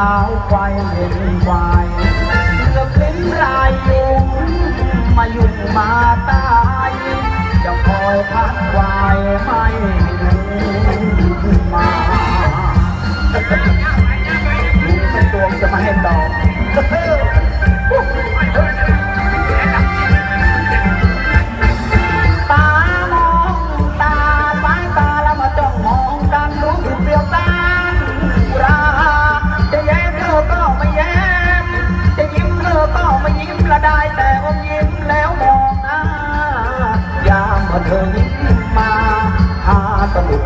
เห็นควายเลือกลิ้นรายยุงมายุ่งมาตาย จะคอยพัดควายไม่มาลุงเป็นดวงจะมาให้ดอกายาเธอยิ้มมาหาสะดุด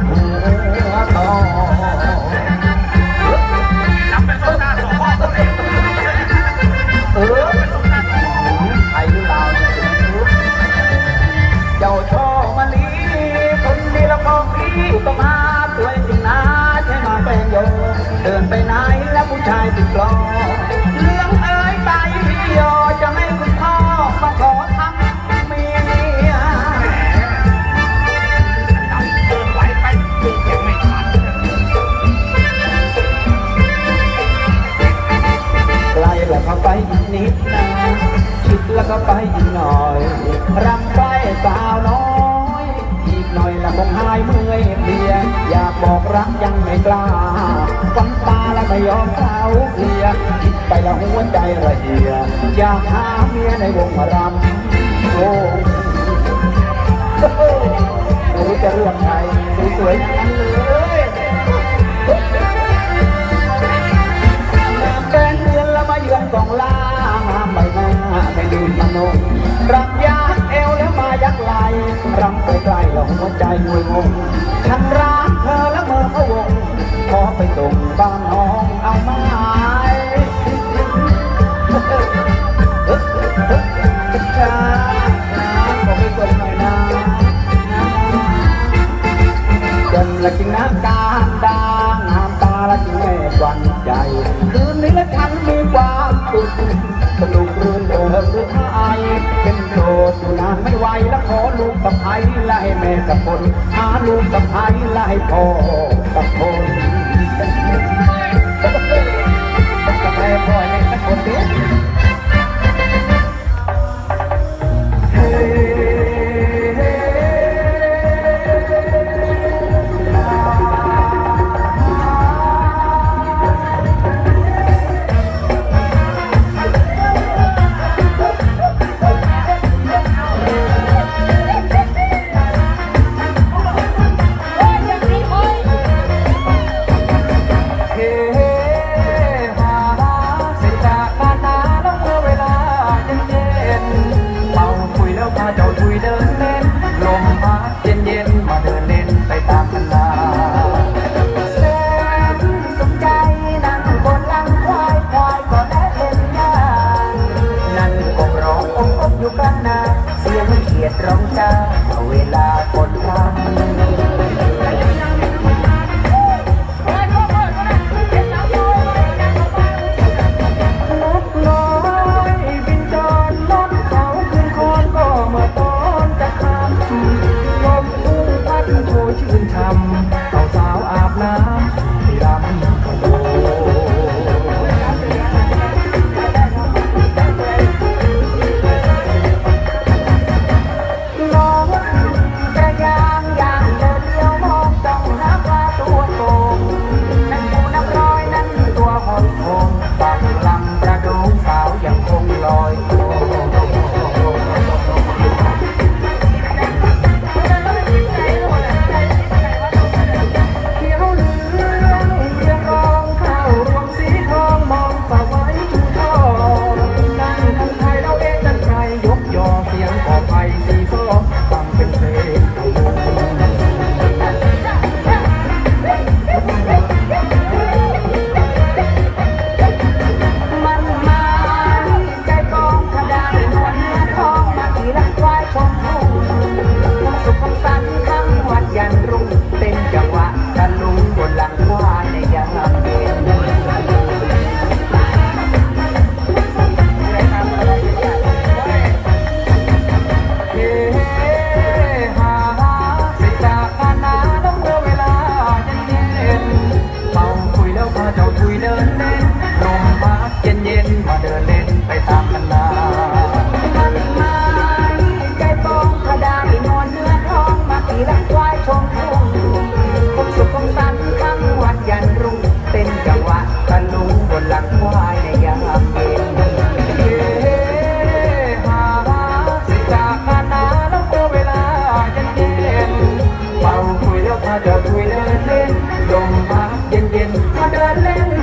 นิดนะชิดแล้วก็ไปอีกหน่อยรำใกล้สาวน้อย อีกหน่อยละคงหายเมื่อยเพลียอยากบอกรักยังไม่กล้าฟันตาแล้วไม่ยอมเขาเคลียรคิดไปล้วหัวใจระเหียอยากหาเมียในวงรำโอ้โหไม่รู้จะเลือกใครสวยๆนั้นเลย รำใกล้ๆแล้วหัวใจงวยงงฉันรักเธอแล้วเมื่อพะวงขอไปส่งบ้านน้องเอาไม้ช้าขอไปส่งหน่อยนะจนละจิงน้ำกาดางน้ำตาละจิงแม่กวันใจคืนนี้ละฉันมีความสุขสนุกรื่นเริงหรือไทยเโดดอยู่นานไม่ไหวแล้วขอลูกกับไผ่ไล่แม่กับคนหาลูกกับไผ่ไล่พ่อกับคน เสียงเขียดร้องจ้าเวลาคนรำ 来装。 ลมาเย็นเย็นมาเดินเล่น